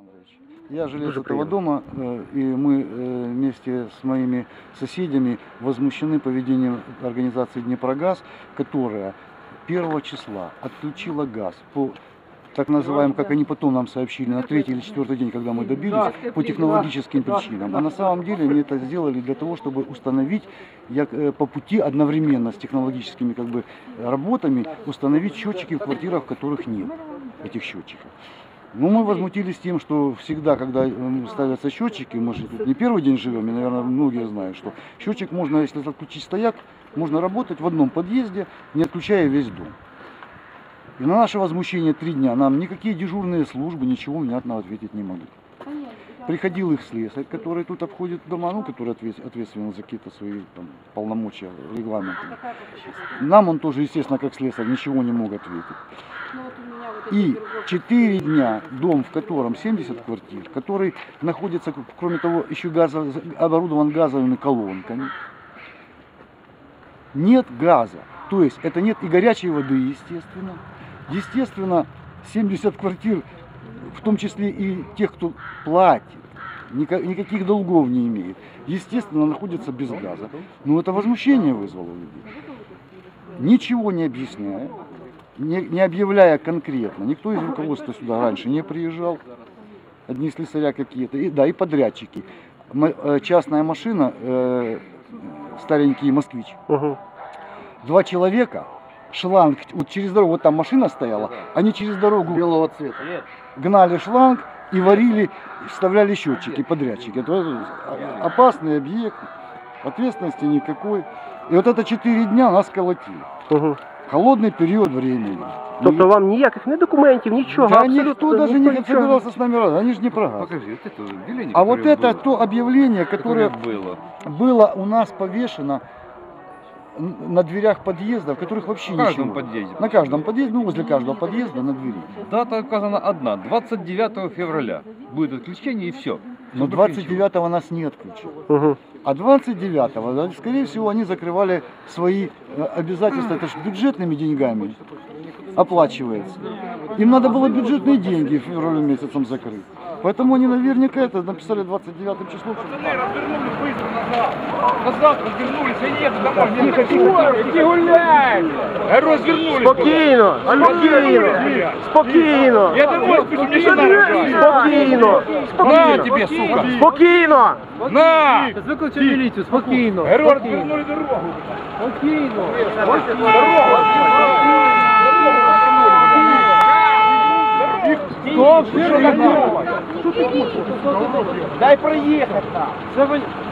Александрович. Я жилец Дуже этого дома, э, и мы э, вместе с моими соседями возмущены поведением организации Днепрогаз, которая 1 числа отключила газ по так называемым, как они потом нам сообщили, на третий или четвертый день, когда мы добились, по технологическим причинам. А на самом деле они это сделали для того, чтобы установить як, э, по пути одновременно с технологическими как бы, работами, установить счетчики в квартирах, в которых нет этих счетчиков. Ну, мы возмутились тем, что всегда, когда ставятся счетчики, мы же тут не первый день живем, и, наверное, многие знают, что счетчик можно, если отключить стояк, можно работать в одном подъезде, не отключая весь дом. И на наше возмущение три дня нам никакие дежурные службы ничего внятного ответить не могут. Приходил их слесарь, который тут обходит дома, ну, который ответ- ответственен за какие-то свои там, полномочия, регламенты. Нам он тоже, естественно, как слесарь, ничего не мог ответить. И четыре дня дом, в котором 70 квартир, который находится, кроме того, еще газо- оборудован газовыми колонками, нет газа. То есть это нет и горячей воды, естественно. Естественно, 70 квартир, в том числе и тех, кто платит, ника- никаких долгов не имеет, естественно, находятся без газа. Но это возмущение вызвало у людей. Ничего не объясняя, не, не объявляя конкретно. Никто из руководства сюда раньше не приезжал. Одни слесаря какие-то. И, да, и подрядчики. М- э, частная машина, э, старенький москвич. Угу. Два человека, шланг, вот через дорогу, вот там машина стояла, они через дорогу Белого цвета гнали шланг и варили, вставляли счетчики, подрядчики. Это опасный объект, ответственности никакой. И вот это четыре дня нас колотили. Угу. Холодный период времени. Тобто вам ніяких ні документів, нічого, да абсолютно никто даже ніхто не нічого. собирался с нами разговаривать, они же не про газ. Покажи, вот это объявление, А вот которое это было, то объявление, которое которое было. было у нас повешено н- на дверях подъездов, в которых вообще каждом ничего. подъезде. На каждом подъезде, ну возле каждого подъезда на двери. Дата указана одна, 29 февраля. Будет отключение и все. Но 29-го нас не отключили. Угу. А 29-го, да, скорее всего, они закрывали свои э, обязательства, это же бюджетными деньгами оплачивается. Им надо было бюджетные деньги в феврале месяцем закрыть. Поэтому они наверняка это написали 29 числом Назад развернулись, я еду домой. Тихо, тихо, иди гуляй. Развернулись. Спокійно, спокійно, спокійно, Я домой спешу, мне сюда рожать. спокійно, На спокійно, тебе, сука. спокійно. На. Викличте міліцію, спокійно. Говорю, развернули дорогу. Спокійно. Стоп, что Дай проехать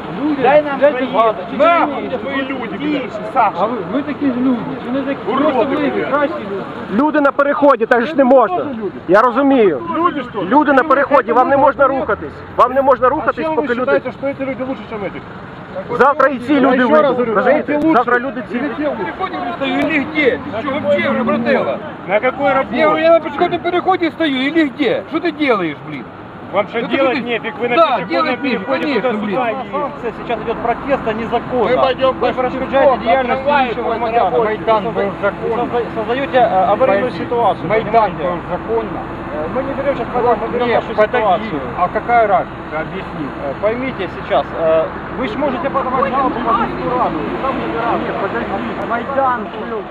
нам. Дай нам проехать. Нахуй твои люди, блядь. Саша. ви, ви такі ж люди, чи не такі? Просто ви кращі люди. Люди на переході, так же ж не можна. Я розумію. Люди что ли? Люди на переході, вам не можна рухатись. Вам не можна А рухатись, чем вы поки люди. считаете, что эти люди лучше, чем эти? Завтра і ці люди еще раз вийдуть. говорю, Розумієте? эти лучше. Завтра люди ці. Или те лучше? переходе стою или где? Ты что, вообще уже, брателло? На какой работе? Я говорю, я на пешеходном переходе стою или где? Что ты делаешь, блин? Вам что Это делать нефиг? Вы на Да, делать нефиг, переходе конечно, блин. Санкция сейчас идет протеста незаконно. Мы пойдем Вы по іншого будет громадяна. работать. Майдан был законно. созда- Создаете э, аварийную ситуацию. Майдан был законно. Э, Мы не берем сейчас мы берем подожди. ситуацию. А какая разница? Объясни. Э, Поймите сейчас, вы же можете подавать жалобу в администратуру. Там разбираться. Майдан был